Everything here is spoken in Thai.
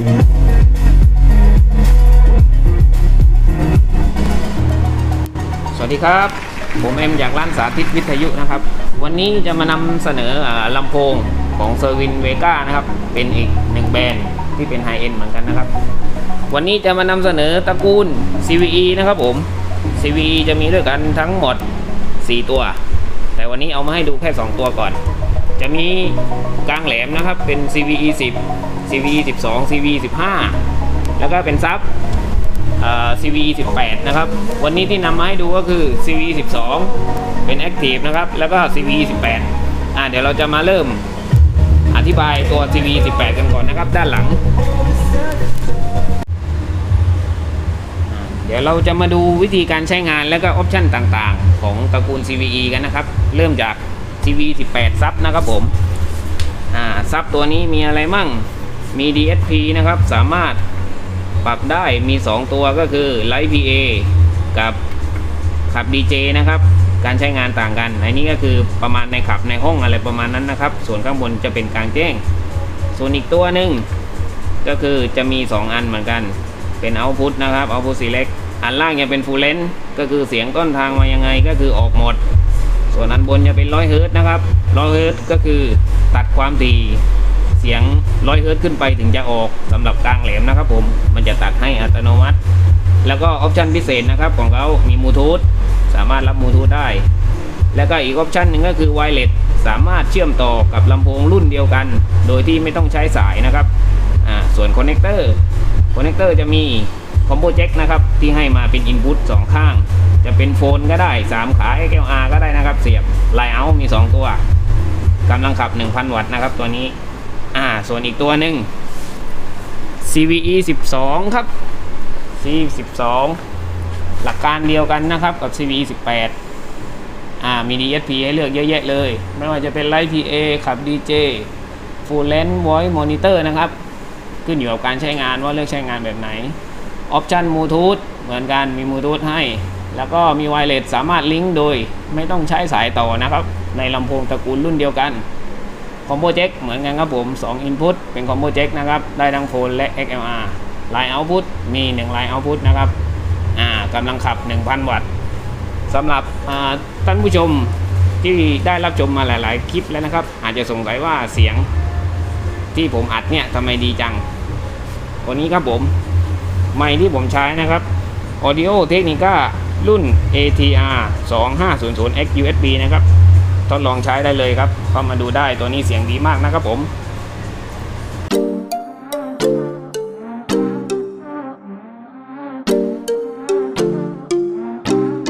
สวัสดีครับ ผมเอ็มจากร้านสาธิตวิทยุนะครับ วันนี้จะมานำเสนอลำโพงของเซอร์วินเวกานะครับ เป็นอีกหนึ่งแบรนด์ที่เป็นไฮเอ็นเหมือนกันนะครับ วันนี้จะมานำเสนอตระกูล CVE นะครับผม CVE จะมีด้วยกันทั้งหมด 4 ตัว แต่วันนี้เอามาให้ดูแค่ 2 ตัวก่อน จะมีกลางแหลมนะครับเป็น CVE 10 CVE 12 CVE 15 แล้วก็เป็นซับ CVE 18 นะครับ วันนี้ที่นำมาให้ดูก็คือ CVE 12 เป็น Active นะครับ แล้วก็ CVE 18 อ่าเดี๋ยวเราจะมาเริ่มอธิบายตัว CVE 18 กันก่อนนะครับ ด้านหลัง เดี๋ยวเราจะมาดูวิธีการใช้งานและก็ออปชันต่างๆ ของตระกูล CVE กันนะครับ เริ่มจาก CVE 18ซับนะครับผมอ่าซับตัวนี้มีอะไรมั่งมี DSP นะครับสามารถปรับได้มี 2 ตัวก็คือ Light PA กับขับ DJ นะครับการใช้งานต่างกันอันนี้ก็คือประมาณในขับในห้องอะไรประมาณนั้นนะครับ ส่วนข้างบนจะเป็นกลางแจ้ง ส่วนอีกตัวหนึ่งก็คือจะมี 2 อันเหมือนกัน เป็นเอาพุ t นะครับเอาพุ t select อันล่างจะเป็น full length ก็คือเสียงต้นทางมายังไงก็คือออกหมด ส่วนอันบนจะเป็นร้อยเฮิร์ตนะครับร้อยเฮิร์ตก็คือตัดความถี่เสียงร้อยเฮิร์ตขึ้นไปถึงจะออกสำหรับกลางแหลมนะครับ ผมมันจะตัดให้อัตโนมัติ แล้วก็ออปชันพิเศษนะครับของเขามีบลูทูธสามารถรับบลูทูธได้ แล้วก็อีกออปชันหนึ่งก็คือไวเลสสามารถเชื่อมต่อกับลำโพงรุ่นเดียวกัน โดยที่ไม่ต้องใช้สายนะครับส่วนคอนเนคเตอร์คอนเนคเตอร์จะมี คอมโบเจ็คนะครับที่ให้มาเป็นอินพุตสองข้าง จะเป็นโฟนก็ได้ 3 ขา XLR ก็ได้นะครับ เสียบไลเอามี 2 ตัวกำลังขับ 1,000 วัตต์นะครับตัวนี้อ่าส่วนอีกตัวหนึ่ง CVE 12 ครับ CVE 12 หลักการเดียวกันนะครับกับ CVE 18อ่ามี DSP ให้เลือกเยอะแยะเลย ไม่ว่าจะเป็น Light PA ขับ DJ Full Length Voice Monitor นะครับ ขึ้นอยู่กับการใช้งานว่าเลือกใช้งานแบบไหน ออปชันบลูทูธเหมือนกันมีบลูทูธให้ แล้วก็มีไวเลสสามารถลิงก์โดยไม่ต้องใช้สายต่อนะครับ ในลำโพงตระกูลรุ่นเดียวกันคอมโบเจ็คเหมือนกันครับผม 2 Input เป็นคอมโบเจ็คนะครับ ได้ทั้งโฟนและ XLR ไลน์เอาพุตมี 1 ไลน์เอาพุตนะครับอ่ากำลังขับ 1,000 วัตต์สำหรับท่านผู้ชมที่ได้รับชมมาหลาย ๆ คลิปแล้วนะครับ อาจจะสงสัยว่าเสียงที่ผมอัดเนี่ยทำไมดีจังตัวนี้ครับผม ไมค์ที่ผมใช้นะครับ Audio Technica รุ่น ATR 2500X USB นะครับ ทดลองใช้ได้เลยครับเข้ามาดูได้ตัวนี้เสียงดีมากนะครับผม